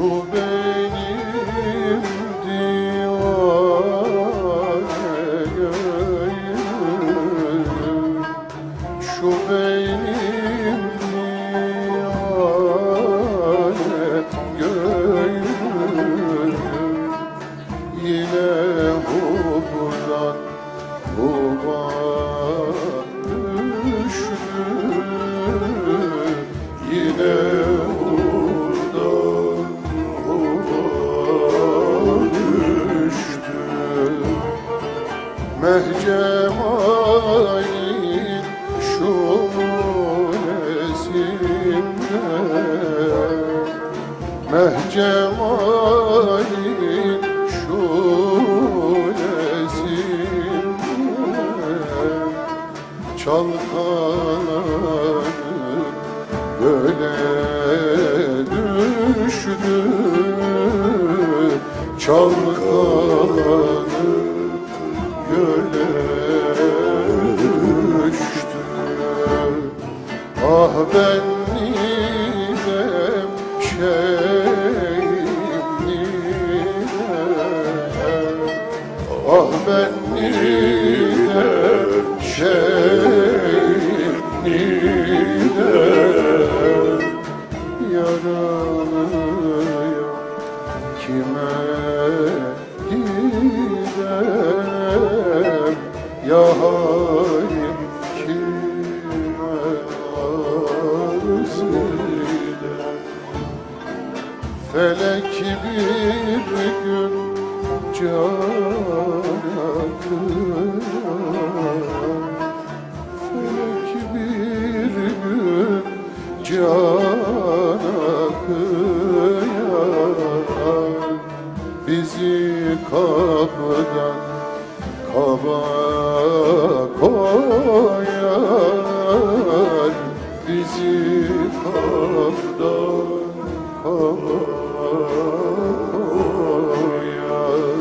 Şu benim divane gönlüm Şu benim divane gönlüm Yine buradan buğa düştü Mehcemalin şulesinde Mehcemalin şulesinde Çalkalanıp göle düştü. Çalkalanıp Ben nidem şeyim nidem Ah ben nidem şeyim nidem kime gidem? Ya halim edem Felek bir gün cana kıyar Felek bir gün cana kıyar Bizi kapıdan Bizi kapıdan kaba koyar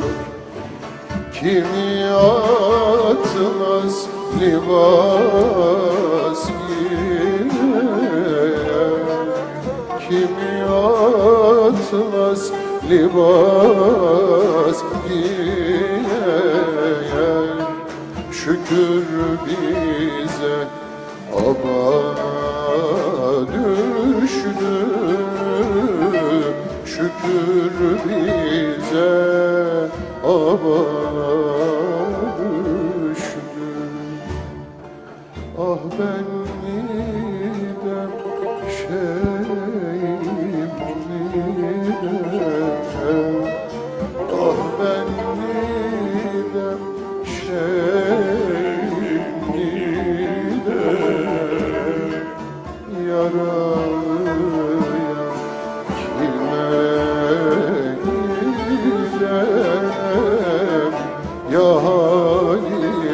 Kimi atmaz libas giyer Kimi atmaz libas giyer Şükür bize aba aba düştü Ah ben nidem şeyim nidem Ya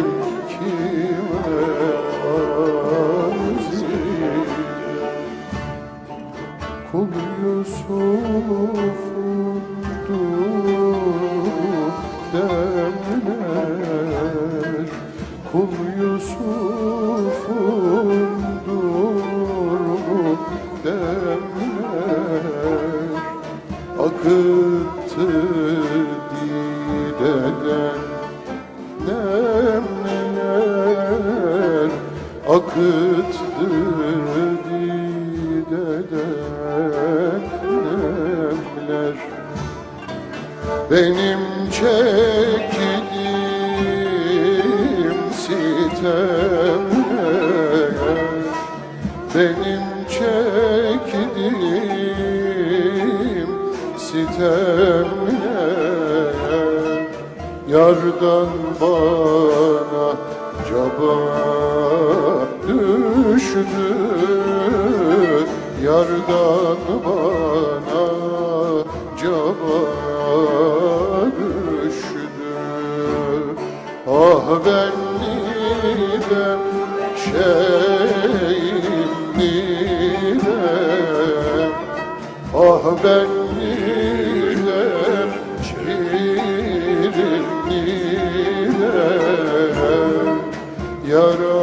nemler Akıttı dideden nemler Benim çektiğim sitemler. Benim çektiğim sitemler Yardan bana caba düştü. Yardan bana caba düştü. Ah ben nidem şeyim nidem Ah ben Yaralıyam